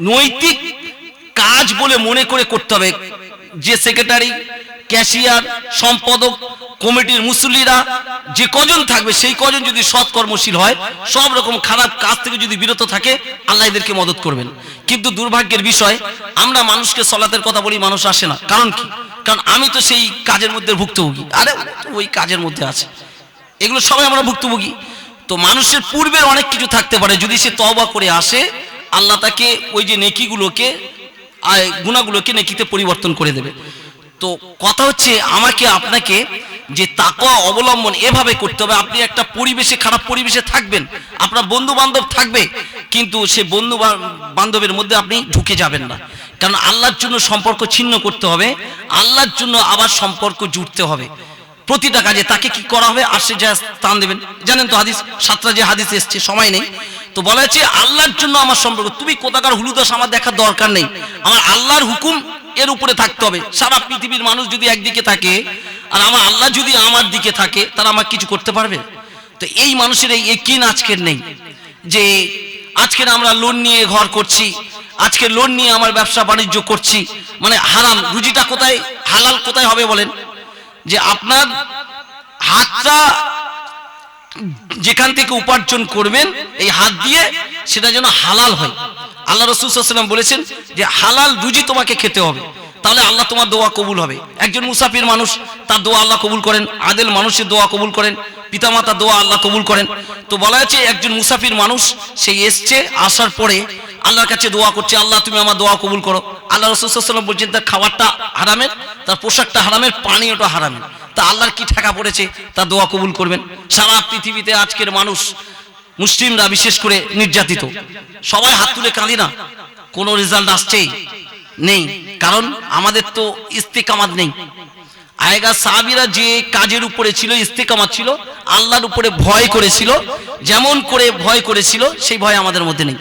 নৈতিক কাজ বলে মনে করে করতে হবে। যে সেক্রেটারি, ক্যাশিয়ার, সম্পাদক, কমিটির মুসল্লিরা, যে কজন থাকবে, সেই কজন যদি সৎ কর্মশীল হয়, সব রকম খারাপ কাজ থেকে যদি বিরত থাকে, আল্লাহ এদেরকে মদত করবেন। কিন্তু দুর্ভাগ্যের বিষয়, আমরা মানুষকে সলাতের কথা বলি, মানুষ আসে না। কারণ কি? কারণ আমি তো সেই কাজের মধ্যে ভুক্তভোগী। আরে, ওই কাজের মধ্যে আছে। এগুলো সবাই আমরা ভুক্তভোগী। তো মানুষের পূর্বের অনেক কিছু থাকতে পারে, যদি সে তওবা করে আসে আল্লাহ তাকে ওই যে নেকিগুলোকে গুণাগুলোকে নেকিতে পরিবর্তন করে দেবে। তো কথা হচ্ছে আমাকে, আপনাকে যে তাকওয়া অবলম্বন এভাবে করতে হবে, আপনি একটা পরিবেশে, খারাপ পরিবেশে থাকবেন, আপনার বন্ধু বান্ধব থাকবে, কিন্তু সে বন্ধু বান্ধবের মধ্যে আপনি ঢুকে যাবেন না। কারণ আল্লাহর জন্য সম্পর্ক ছিন্ন করতে হবে, আল্লাহর জন্য আবার সম্পর্ক জুড়তে হবে। প্রতিটা কাজে তাকে কি করা হবে? আর সে যা স্থান দেবেন। জানেন তো হাদিস, সাতটা যে হাদিস এসছে, সময় নেই। তো বলা হচ্ছে আল্লাহর জন্য আমার সম্পর্ক তুমি কোথাকার হুলুদাস আমার দেখার দরকার নেই। আমার আল্লাহর হুকুম এর উপরে থাকতে হবে। সারা পৃথিবীর মানুষ যদি একদিকে থাকে, আর আমার আল্লাহ যদি আমার দিকে থাকে, তারা আমার কিছু করতে পারবে? তো এই মানুষের এই একিন আজকের নেই। যে আজকের আমরা লোন নিয়ে ঘর করছি, আজকে লোন নিয়ে আমার ব্যবসা বাণিজ্য করছি মানে হারাম রুজিটা কোথায়, হালাল কোথায় হবে বলেন? যে আপনার হাতটা যেখান থেকে উপার্জন করবেন, এই হাত দিয়ে সেটা যেন হালাল হয়। আল্লাহ রসুল বলেছেন যে হালাল রুজি তোমাকে খেতে হবে। তাহলে আল্লাহ তোমার দোয়া কবুল হবে। একজন মুসাফির মানুষ, তার দোয়া আল্লাহ কবুল করেন, আদেল মানুষের দোয়া কবুল করেন, পিতামাতার দোয়া আল্লাহ কবুল করেন। তো বলা হয়েছে, একজন মুসাফির মানুষ সেই এসছে, আসার পরে আল্লাহর কাছে দোয়া করছে, আল্লাহ, তুমি আমার দোয়া কবুল করো। আল্লাহ রসুলাম বলছেন তার খাবারটা হারামের, তার পোশাকটা হারামের, পানীয়টা হারামের। তা আল্লাহর কি ঠেকা পড়েছে তার দোয়া কবুল করবেন। সারা পৃথিবীতে আজকের মানুষ মুসলিমরা বিশেষ করে নির্যাতিত। সবাই হাত তুলে কাঁদি না, কোনো রেজাল্ট আসছেই। নেই। কারণ আমাদের তো ইস্তেকামাত নেই। আয়গা সাহাবিরা যে কাজের উপরে ছিল, ইস্তেকামাত ছিল, আল্লাহর উপরে ভয় করেছিল, যেমন করে ভয় করেছিল, সেই ভয় আমাদের মধ্যে নেই।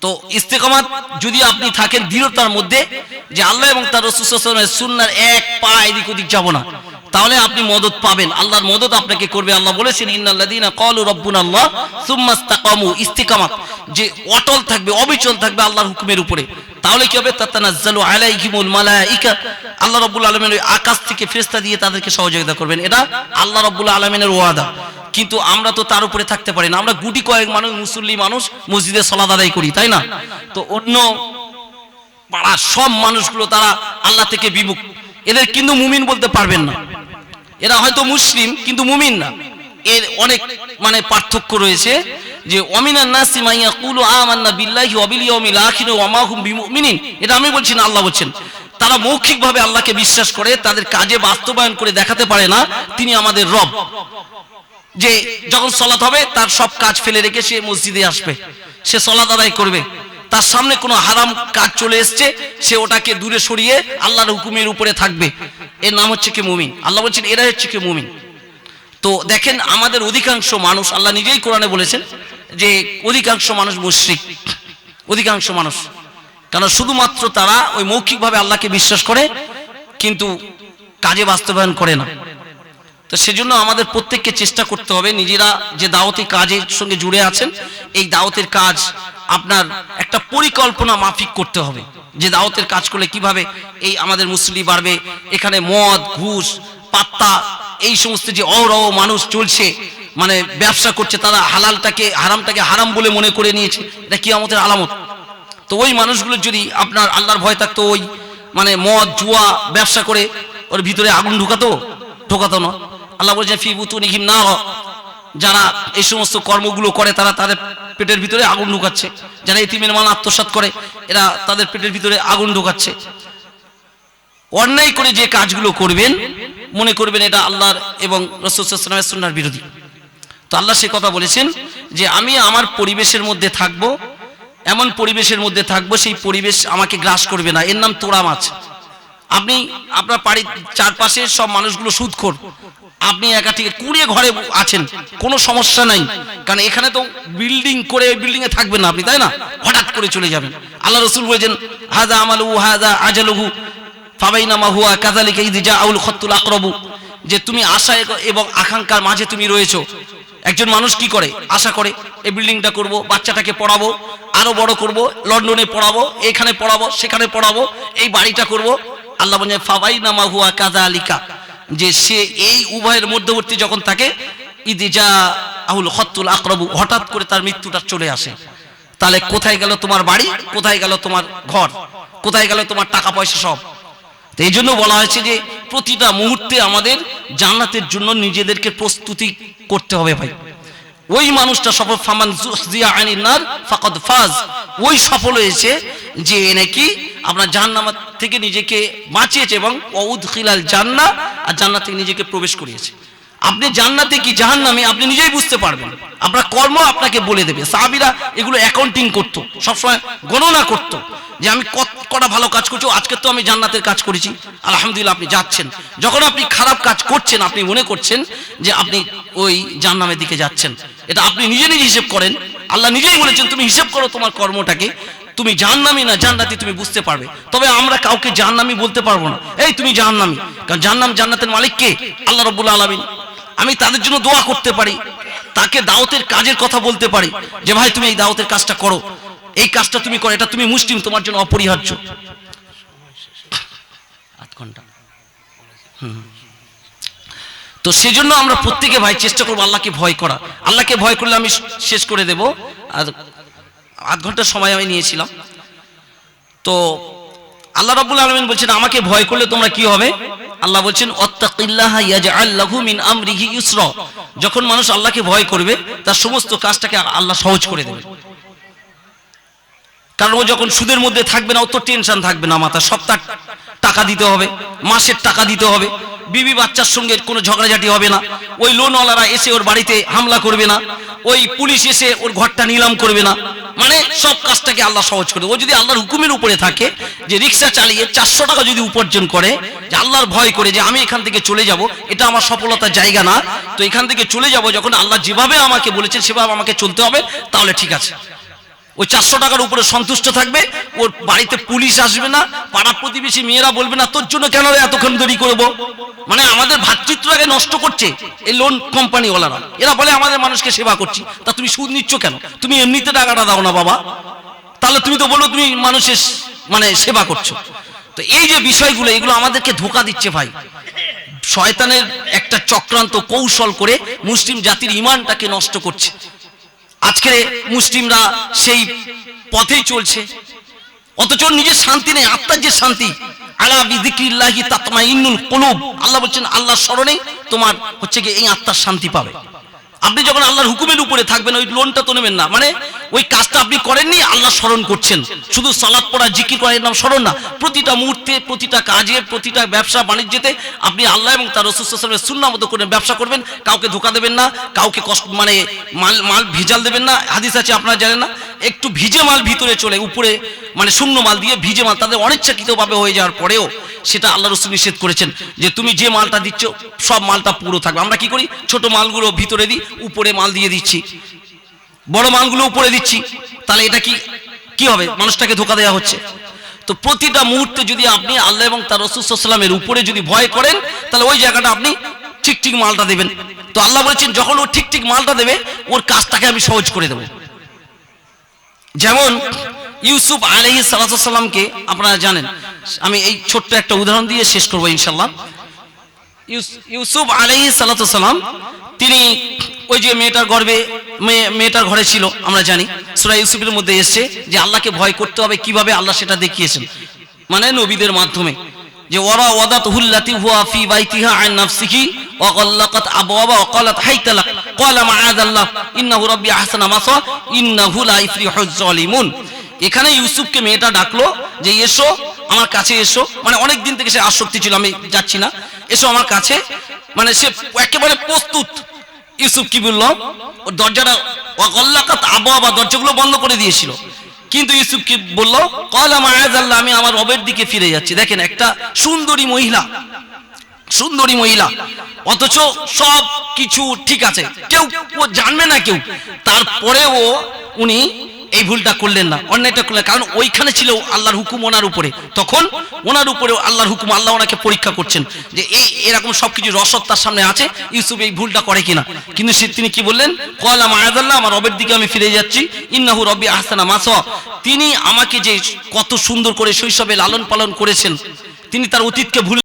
তো ইস্তেকামাত যদি আপনি থাকেন দৃঢ়তার মধ্যে যে আল্লাহ এবং তার রসুলের সুন্নার এক পা এদিক ওদিক যাব না। তাহলে আপনি মদত পাবেন। আল্লাহর মদত আপনাকে করবে। আল্লাহ বলেছেন, ইন্নাল্লাযীনা ক্বালু রাব্বুনা আল্লাহ সুম্মা ইসতাকামু ইস্তিকামাত। যে অটল থাকবে, অবিচল থাকবে আল্লাহর হুকুমের উপরে। তাহলে কি হবে? তাতানাজ্জালু আলাইহিমুল মালাইকা। আল্লাহ রাব্বুল আলামিন আকাশ থেকে ফেরেশতা দিয়ে তাদেরকে সহযোগিতা করবেন। এটা আল্লাহ রাব্বুল আলামিনের ওয়াদা। কিন্তু আমরা তো তার উপরে থাকতে পারি না। আমরা গুটি কয়েক মানুষ, মুসল্লি মানুষ মসজিদে সলাদ আদায় করি, তাই না? তো অন্য পাড়ার সব মানুষগুলো তারা আল্লাহ থেকে বিমুখ। এদের কিন্তু মুমিন বলতে পারবেন না। এরা হয়তো মুসলিম, কিন্তু মুমিন না। এর অনেক মানে পার্থক্য রয়েছে যে, অমিনান নাসি মাইয়া কুলু আমান্না বিল্লাহি ওয়া বিল ইয়াউমিল আখির ওয়া মা হুম বিমুমিনিন। এটা আমি বলছি না, আল্লাহ বলছেন। তারা মৌখিকভাবে আল্লাহকে বিশ্বাস করে, তাদের কাজে বাস্তবায়ন করে দেখাতে পারে না, তিনি আমাদের রব। যে, যখন সলাত হবে, তার সব কাজ ফেলে রেখে সে মসজিদে আসবে। সে সলাত আদায় করবে। তার সামনে কোনো হারাম কাজ চলে এসছে, সে ওটাকে দূরে সরিয়ে আল্লাহর হুকুমের উপরে থাকবে। এর নাম হচ্ছে কি মুমিন? আল্লাহ বলছেন এরা হচ্ছে কি মুমিন? তো দেখেন, আমাদের অধিকাংশ মানুষ, আল্লাহ নিজেই কোরআনে বলেছেন যে, অধিকাংশ মানুষ মুশরিক। অধিকাংশ মানুষ। কারণ শুধুমাত্র তারা ওই মৌখিকভাবে আল্লাহকে বিশ্বাস করে, কিন্তু কাজে বাস্তবায়ন করে না। তো সেজন্য আমাদের প্রত্যেককে চেষ্টা করতে হবে, নিজেরা যে দাওয়াতি কাজের সঙ্গে জুড়ে আছেন, এই দাওয়াতের কাজ আপনার একটা পরিকল্পনা মাফিক করতে হবে যে দাওয়াতের কাজ করলে কীভাবে এই আমাদের মুসলিম বাড়বে, এখানে মদ, ঘুষ, পাত্তা, এই সমস্ত যে অরহ মানুষ চলছে মানে ব্যবসা করছে, তারা হালালটাকে, হারামটাকে হারাম বলে মনে করে নিয়েছে, এটা কি আমাদের আলামত। তো ওই মানুষগুলো যদি আপনার আল্লাহর ভয় থাকতো, ওই মানে মদ, জুয়া ব্যবসা করে, ওর ভিতরে আগুন ঢুকাতো? ঢোকাতো না। আল্লাহ বলছেন ফি বুতুনিহিম না যারা এই সমস্ত কর্মগুলো করে, তারা তাদের পেটের ভিতরে আগুন ঢুকাচ্ছে। যারা এতিমের মান আত্মসাৎ করে, এরা তাদের পেটের ভিতরে আগুন ঢুকাচ্ছে। অন্যায় করে যে কাজগুলো করবেন, মনে করবেন এটা আল্লাহর এবং রসুলের সুন্নার বিরোধী। তো আল্লাহ সে কথা বলেছেন যে, আমি আমার পরিবেশের মধ্যে থাকব, এমন পরিবেশের মধ্যে থাকব, সেই পরিবেশ আমাকে গ্রাস করবে না। এর নাম তোড়া মাছ আপনি আপনার বাড়ির চারপাশে সব মানুষগুলো সুদখোর আপনি একা থেকে কুড়িয়ে ঘরে আছেন, কোনো সমস্যা নাই। কারণ এখানে তো বিল্ডিং করে ওই বিল্ডিং এ থাকবেন না আপনি, তাই না? হঠাৎ করে চলে যাবেন। আল্লাহ রসুল বলেছেন, হাজা আমালু হাজা আজালহু, ফাবাইনা মাহুয়া কাজালিকা ইদি যা আউল খত্তুল আকরবু। যে তুমি আশা এবং আকাঙ্ক্ষার মাঝে তুমি রয়েছো। একজন মানুষ কি করে? আশা করে, এই বিল্ডিংটা করব, বাচ্চাটাকে পড়াবো, আরও বড় করব, লন্ডনে পড়াবো, এখানে পড়াবো, সেখানে পড়াবো, এই বাড়িটা করব। আল্লাহ বলেন ফাবাই নামা হুয়া কাদা আলিকা যে সে এই উভয়ের মধ্যবর্তী যখন থাকে ইদিজা আহুল হত্তুল আকরবু। হঠাৎ করে তার মৃত্যুটা চলে আসে। তাহলে কোথায় গেল তোমার বাড়ি? কোথায় গেল তোমার ঘর? কোথায় গেল তোমার টাকা পয়সা সব? তো এই জন্য বলা হয়েছে যে, প্রতিটা মুহূর্তে আমাদের জান্নাতের জন্য নিজেদেরকে প্রস্তুতি করতে হবে ভাই। ওই মানুষটা সফল, ফামান ফাকাদ ফাজ। ওই সফল হয়েছে যে নাকি আপনার জাহান্নাম থেকে নিজেকে বাঁচিয়েছে এবং অউদখিলাল জান্নাহ আর জান্নাত থেকে নিজেকে প্রবেশ করিয়েছে। আপনি জান্নাতে কি জাহান্নামে, আপনি নিজেই বুঝতে পারবেন। আপনার কর্ম আপনাকে বলে দেবে। সাহাবিরা এগুলো অ্যাকাউন্টিং করতো, সবসময় গণনা করতো, যে আমি কত, কটা ভালো কাজ করছি, আজকে তো আমি জান্নাতের কাজ করেছি। আলহামদুলিল্লাহ আপনি যাচ্ছেন। যখন আপনি খারাপ কাজ করছেন, আপনি মনে করছেন যে আপনি ওই জান্নামের দিকে যাচ্ছেন। এটা আপনি নিজে নিজে হিসেব করেন। আল্লাহ নিজেই বলেছেন, তুমি হিসেব করো তোমার কর্মটাকে। তুমি জাহান্নামি না জান্নাতি তুমি বুঝতে পারবে। তবে আমরা কাউকে জাহান্নামি বলতে পারব না। এই তুমি জাহান্নামি। কারণ জাহান্নাম জান্নাতের মালিক কে? আল্লাহ রব্বুল আলামিন। আমি তাদের জন্য দোয়া করতে পারি। তাকে দাওয়াতের কাজের কথা বলতে পারি যে, ভাই, তুমি এই দাওয়াতের কাজটা করো। এই কাজটা তুমি করো। এটা তুমি মুসলিম, তোমার জন্য অপরিহার্য। তো সেজন্য আমরা প্রত্যেকে, ভাই, চেষ্টা করব আল্লাহকে ভয় করা। আল্লাহকে ভয় করলে আমি শেষ করে দেব। আর আধ ঘণ্টার সময় আমি নিয়েছিলাম। তো আল্লাহ রাব্বুল আলামিন বলছেন, আমাকে ভয় করলে তোমরা কি হবে? আল্লাহ বলছেন অত্তাকিল্লাহা ইয়াজআল লাহু মিন আমরিহি ইউসরা। যখন মানুষ আল্লাহকে ভয় করবে, তার সমস্ত কাজটাকে আল্লাহ সহজ করে দেবে। কারণ ও যখন সুদের মধ্যে থাকবে না অত টেনশন থাকবে না মাথা সপ্তাহ টাকা দিতে হবে, মাসের টাকা দিতে হবে। বিবি বাচ্চার সঙ্গে কোনো ঝগড়াঝাটি হবে না। ওই লোনওয়ালারা এসে ওর বাড়িতে হামলা করবে না। ওই পুলিশ এসে ওর ঘরটা নিলাম করবে না। মানে সব কাজটাকে আল্লাহ সহজ করে। ও যদি আল্লাহর হুকুমের উপরে থাকে, যে রিক্সা চালিয়ে চারশো টাকা যদি উপার্জন করে, যে আল্লাহর ভয় করে যে আমি এখান থেকে চলে যাব, এটা আমার সফলতার জায়গা না। তো এখান থেকে চলে যাব যখন আল্লাহ যেভাবে আমাকে বলেছেন, সেভাবে আমাকে চলতে হবে, তাহলে ঠিক আছে। ওই চারশো টাকার উপরে সন্তুষ্ট থাকবে, ওর বাড়িতে পুলিশ আসবে না, পাড়া প্রতিবেশী মেয়েরা বলবে না, তোর জন্য কেন এতক্ষণ দেরি করব? মানে আমাদের ভাতৃত্বটাকে নষ্ট করছে এই লোন কোম্পানিওয়ালারা এরা বলে, আমাদের মানুষকে সেবা করছি। তা তুমি সুদ নিচ্ছ কেন? তুমি এমনিতে টাকাটা দাও না বাবা। তাহলে তুমি তো বলো তুমি মানুষের মানে সেবা করছ। তো এই যে বিষয়গুলো, এগুলো আমাদেরকে ধোকা দিচ্ছে ভাই। শয়তানের একটা চক্রান্ত কৌশল করে মুসলিম জাতির ইমানটাকে নষ্ট করছে। আজকে মুসলিমরা সেই পথেই চলছে। অথচ নিজের শান্তি নেই, আত্মার যে শান্তি। আলা বিদিক্রিল্লাহি তাতমাইন্নুল কুলুব। আল্লাহ বলছেন, আল্লাহর স্মরণে তোমার হচ্ছে কি এই আত্মার শান্তি পাবে। আপনি যখন আল্লাহর হুকুমের উপরে থাকবেন, ওই লোনটা তো নেবেন না। মানে ওই কাজটা আপনি করেননি, আল্লাহ স্মরণ করছেন। শুধু সালাদ পড়া, জিকির করার নাম স্মরণ না। প্রতিটা মুহূর্তে, প্রতিটা কাজে, প্রতিটা ব্যবসা বাণিজ্যতে আপনি আল্লাহ এবং তার রসুলের সুন্না মতো করে ব্যবসা করবেন। কাউকে ধোকা দেবেন না, কাউকে কষ্ট মানে মাল মাল ভেজাল দেবেন না। হাদিস আছে, আপনারা জানেন না? একটু ভিজে মাল ভিতরে চলে, উপরে মানে শূন্য মাল দিয়ে ভিজে মাল, তাদের অনিচ্ছাকৃতভাবে হয়ে যাওয়ার পরেও সেটা আল্লাহ রসুল নিষেধ করেছেন যে তুমি যে মালটা দিচ্ছ, সব মালটা পুরো থাকবে। আমরা কি করি? ছোট মালগুলো ভিতরে দিই, উপরে মাল দিয়ে দিচ্ছি। বড় মানগুলো উপরে দিচ্ছি, তাহলে এটা কি কি হবে? মানুষটাকে ধোকা দেওয়া হচ্ছে। তো প্রতিটা মুহূর্তে যদি আপনি আল্লাহ এবং তার রসুলামের উপরে যদি ভয় করেন, তাহলে ওই জায়গাটা আপনি ঠিক ঠিক মালটা দেবেন। তো আল্লাহ বলেছেন, যখন ও ঠিক ঠিক মালটা দেবে, ওর কাজটাকে আমি সহজ করে দেবো। যেমন ইউসুফ আলহি সালাতামকে আপনারা জানেন, আমি এই ছোট্ট একটা উদাহরণ দিয়ে শেষ করব ইনশাল্লাহ ইউসুফ আলহি সালাতাম তিনি ওই যে মেয়েটার গর্বে, মেয়ে, মেয়েটার ঘরে ছিল, আমরা জানি। সুরা ইউসুফের মধ্যে এসছে যে আল্লাহকে ভয় করতে হবে, কীভাবে আল্লাহ সেটা দেখিয়েছেন। মানে নবীদের মাধ্যমে। যে ওরা ওয়াদাত হুল্লাতি হুয়া ফি বাইতিহা আন নাফসিহি আবওয়াবা ওয়া ক্বালাত হাইতালাক ক্বালা মাআযাল্লাহ, ইন্নাহু রাব্বি আহসানা মাসা ইন্নাহু লা ইফলিহুজ জালিমুন। এখানে ইউসুফকে মেয়েটা ডাকলো যে, এসো আমার কাছে এসো। মানে অনেক দিন থেকে সে আসক্তি ছিল, আমি যাচ্ছি না। এসো আমার কাছে। মানে সে একেবারে প্রস্তুত। ইউসুফ কি বলল ওর দরজাটা অগল্লাকাত আবহাওয়া দরজাগুলো বন্ধ করে দিয়েছিল। কিন্তু ইউসুফ কি বলল কলা মায়াজাল্লাহ আমি আমার রবের দিকে ফিরে যাচ্ছি। দেখেন, একটা সুন্দরী মহিলা সুন্দরী মহিলা। অথচ সব কিছু ঠিক আছে। কেউ ও জানবে না কেউ। তারপরেও উনি এই ভুলটা করলেন না, অন্যায়টা করলেন কারণ ওইখানে ছিল আল্লাহর হুকুম ওনার উপরে। তখন ওনার উপরে আল্লাহর হুকুম, আল্লাহ ওনাকে পরীক্ষা করছেন যে এই এরকম সবকিছু রসদ তার সামনে আছে, ইউসুফ এই ভুলটা করে কিনা। কিন্তু সে তিনি কি বললেন? কলা মায়াদাল্লাহ আমার রবের দিকে আমি ফিরে যাচ্ছি। ইন্নাহু রব্বি আহসানা মাস তিনি আমাকে যে কত সুন্দর করে শৈশবে লালন পালন করেছেন, তিনি তার অতীতকে ভুল